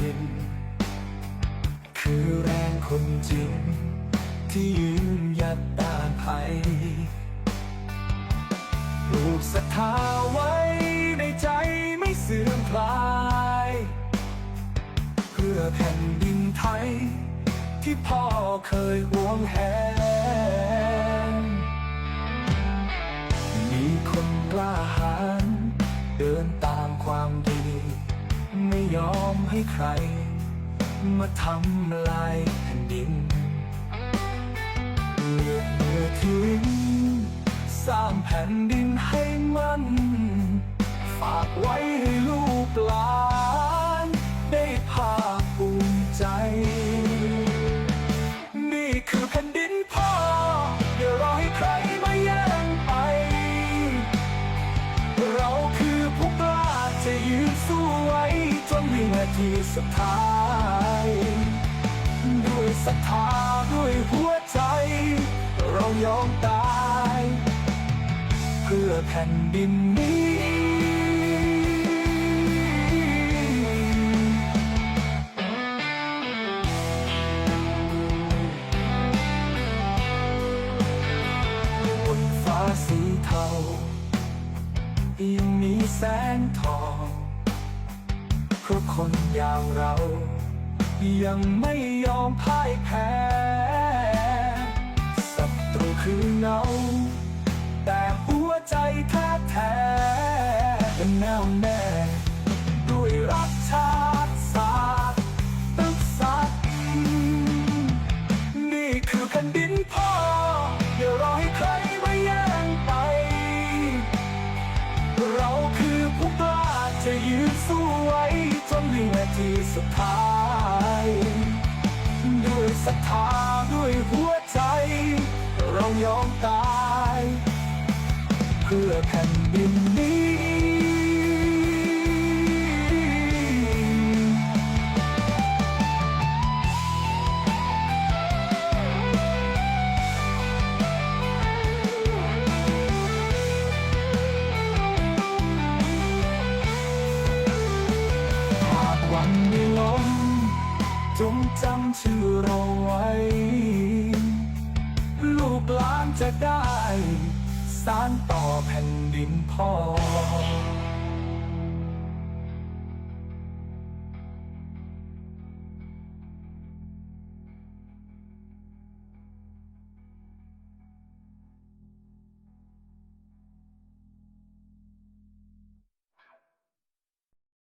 ริน คือแรงคนจริง ที่ยืนหยัดต้านภัยปลูกศรัทธาไว้ในใจไม่เสื่อมคลาย เพื่อแผ่นดินไทย ที่พ่อเคยหวงแหนมีคนกล้าหาญเดินตามความด ยอมให้ใคร มาทำลายแผ่นดินเลือกเมื่อถึงสร้างแผ่นดินให้มันฝากไว้ให้ลูกหลานได้ภาคภูมิใจ นี่คือแผ่นดินพ่ออย่ารอให้ใครมาแย่งไป เราคือผู้กล้าจะยืนสู้ วงวินาทีสุดท้าย ด้วยศรัทธาด้วยหัวใจ เรายอมตาย เพื่อแผ่นดินนี้บนฟ้าสีเทายังมีแสงทอง พราะคนอย่างเรา ยังไม่ยอมพ่ายแพ้ศัตรูคือเงา แต่หัวใจแท้แท้ๆแนวแน่ หัวใจ เรายอมตาย เพื่อแผ่นดินนี้ หากวันมีลมจงจำชื่อเราไว้ จะได้ สานต่อแผ่นดินพ่อ